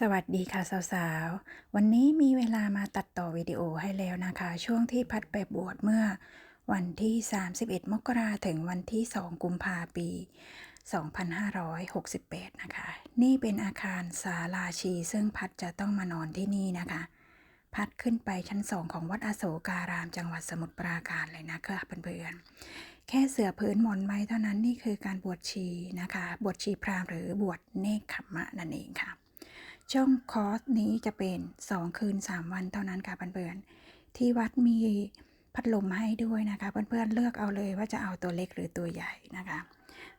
สวัสดีค่ะสาวๆ วันนี้มีเวลามาตัดต่อวิดีโอให้แล้วนะคะ ช่วงที่พัดไปบวชเมื่อวันที่ 31 มกราถึงวันที่ 2 กุมภาปี 2568 นะคะ นี่เป็นอาคารศาลาชี ซึ่งพัดจะต้องมานอนที่นี่นะคะ พัดขึ้นไปชั้นสองของวัดอโศการามจังหวัดสมุทรปราการเลยนะคะเพื่อนๆแค่เสือพื้นหมอนไม้เท่านั้นนี่คือการบวชชีนะคะ บวชชีพราหมณ์หรือบวชเนกขมมะนั่นเองค่ะ ช่วงคอร์สนี้จะเป็น 2 คืน 3 วันเท่านั้นค่ะเพื่อนๆที่วัดมีพัดลมให้ด้วยนะคะเพื่อนๆเลือกเอาเลยว่าจะเอาตัวเล็กหรือตัวใหญ่นะคะ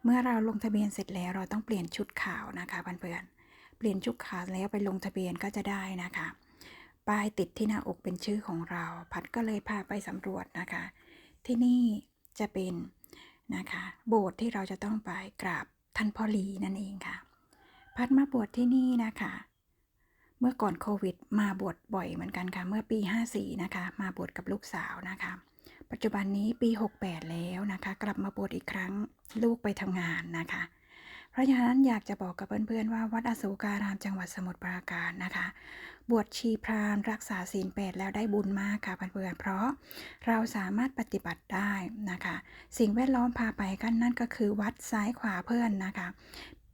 เมื่อเราลงทะเบียนเสร็จแล้วเราต้องเปลี่ยนชุดขาวนะคะเพื่อนๆเปลี่ยนชุดขาวแล้วไปลงทะเบียนก็จะได้นะคะป้ายติดที่หน้าอกเป็นชื่อของเรา พัดก็เลยพาไปสำรวจนะคะ ที่นี่จะเป็นนะคะ โบสถ์ที่เราจะต้องไปกราบท่านพ่อลีนั่นเองค่ะ พัดมาบวชที่นี่นะคะ เมื่อก่อนโควิด มาบวชบ่อยเหมือนกันค่ะ เมื่อปี 54 นะคะ มาบวชกับลูกสาวนะคะ ปัจจุบันนี้ปี 68 แล้วนะคะ กลับมาบวชอีกครั้งลูกไปทำงานนะคะ เพราะฉะนั้นอยากจะบอกกับเพื่อนๆว่าวัดอโศการามจังหวัดสมุทรปราการนะคะ บวชชีพรามรักษาศีลแปดแล้วได้บุญมากค่ะเพื่อนๆเพราะเราสามารถปฏิบัติได้นะคะ สิ่งแวดล้อมพาไปกันนั่นก็คือวัดซ้ายขวาเพื่อนนะคะ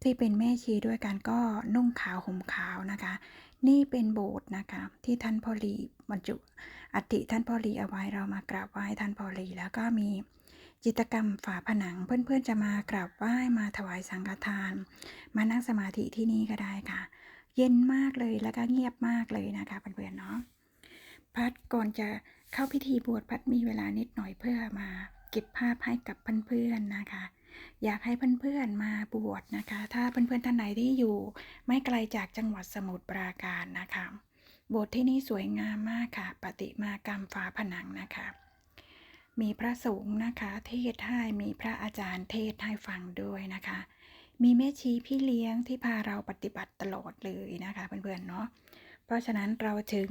ที่เป็นแม่ชีด้วยกันก็นุ่งขาวห่มขาวนะคะ นี่เป็นโบสถ์นะคะ ที่ท่านพ่อลีบรรจุอัฐิท่านพ่อลีเอาไว้เรามากราบไหว้ท่านพ่อลีแล้วก็มีจิตกรรมฝาผนังเพื่อนๆจะมากราบไหว้มาถวายสังฆทาน มานั่งสมาธิที่นี่ก็ได้ค่ะ เย็นมากเลยแล้วก็เงียบมากเลยนะคะเพื่อนๆเนาะพัดก่อนจะเข้าพิธีบวชพัดมีเวลานิดหน่อยเพื่อมาเก็บภาพให้กับเพื่อนๆนะคะ อยากให้เพื่อนๆมาบวชนะคะ ถ้าเพื่อนๆท่านไหนที่อยู่ ไม่ไกลจากจังหวัดสมุทรปราการนะคะโบสถ์ที่นี่สวยงามมากค่ะ ปฏิมากรรมฝาผนังนะคะ มีพระสงฆ์นะคะ เทศให้มีพระอาจารย์เทศให้ฟังด้วยนะคะ มีแม่ชีพี่เลี้ยงที่พาเราปฏิบัติตลอดเลยนะคะเพื่อนๆเนาะเพราะฉะนั้นเราถึง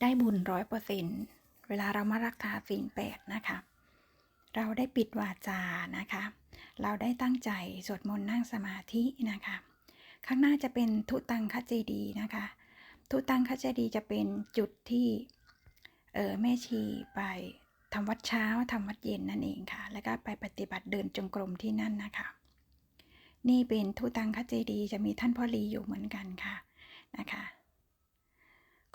ได้บุญร้อยเปอร์เซ็นต์เวลาเรามารักษาศีลแปดนะคะ เราได้ปิดวาจานะคะ เราได้ตั้งใจสวดมนต์นั่งสมาธินะคะ ข้างหน้าจะเป็นทุตังคเจดีนะคะ ทุตังคเจดีจะเป็นจุดที่เออแม่ชีไปทำวัดเช้าทำวัดเย็นนั่นเองค่ะ แล้วก็ไปปฏิบัติเดินจงกรมที่นั่นนะคะ นี่เป็นทุตังคเจดีจะมีท่านพ่อลีอยู่เหมือนกันค่ะนะคะ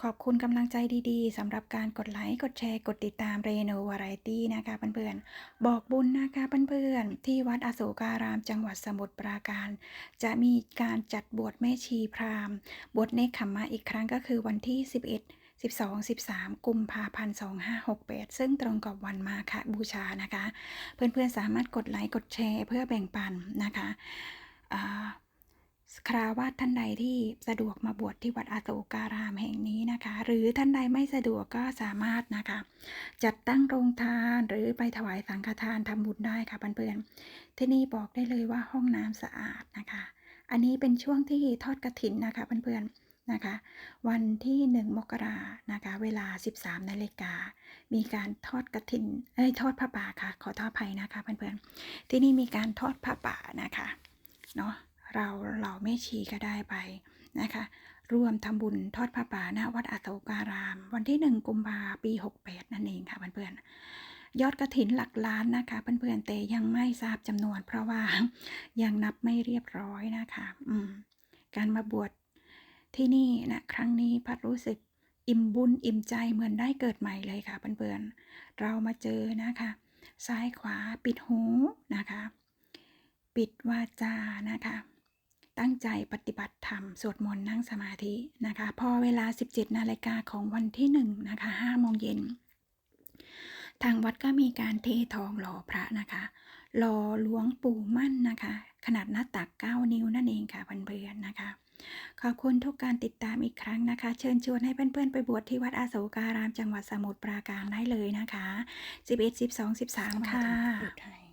ขอบคุณกำลังใจดีๆสำหรับการกดไลค์กดแชร์กดติดตามเรโนวาไรตี้นะคะเพื่อนๆบอกบุญนะคะเพื่อนๆที่วัดอโศการามจังหวัดสมุทรปราการ จะมีการจัดบวชแม่ชีพราหมณ์ บวชเนคขมมะอีกครั้งก็คือวันที่ 11 12 13 กุมภาพันธ์ 2568 ซึ่งตรงกับวันมาฆบูชานะคะ เพื่อนๆสามารถกดไลค์กดแชร์เพื่อแบ่งปันนะคะอ่า คราวาสท่านใดที่สะดวกมาบวชที่วัดอาโศการามแห่งนี้นะคะ หรือท่านใดไม่สะดวกก็สามารถนะคะ จัดตั้งโรงทานหรือไปถวายสังฆทานทำบุญได้ค่ะเพื่อนๆที่นี่บอกได้เลยว่าห้องน้ำสะอาดนะคะ อันนี้เป็นช่วงที่ทอดกระถินนะคะเพื่อนๆนะคะวันที่ 1 มกรานะคะเวลา 13 นาฬิกา มีการทอดกระถินเอ้ยทอดผ้าป่าค่ะ ขอโทษอภัยนะคะเพื่อนๆ ที่นี่มีการทอดผ้าป่านะคะเนาะ เราเราไม่ชีก็ได้ไปนะคะร่วมทำบุญทอดผ้าป่าณวัดอาโศการาม วันที่หนึ่งกุมภาปี 68 นั่นเองค่ะเพื่อนๆยอดกระถินหลักล้านนะคะเพื่อนๆแต่ยังไม่ทราบจำนวน เพราะว่ายังนับไม่เรียบร้อยนะคะอืมการมาบวชที่นี่นะครั้งนี้พัดรู้สึกอิ่มบุญอิ่มใจเหมือนได้เกิดใหม่เลยค่ะเพื่อนๆเรามาเจอนะคะ ซ้ายขวาปิดหูนะคะ ปิดวาจานะคะ ตั้งใจปฏิบัติธรรม สวดมนต์นั่งสมาธินะคะ พอเวลา 17 นาฬิกาของวันที่1นะคะ5โมงเย็น ทางวัดก็มีการเททองหล่อพระนะคะหล่อหลวงปู่มั่นนะคะ ขนาดหน้าตัก 9 นิ้วนั่นเองค่ะเพื่อนๆนะคะขอบคุณทุกการติดตามอีกครั้งนะคะ เชิญชวนให้เพื่อนๆ ไปบวชที่วัดอาโศการามจังหวัดสมุทรปราการได้เลยนะคะ 11 12 13 ค่ะ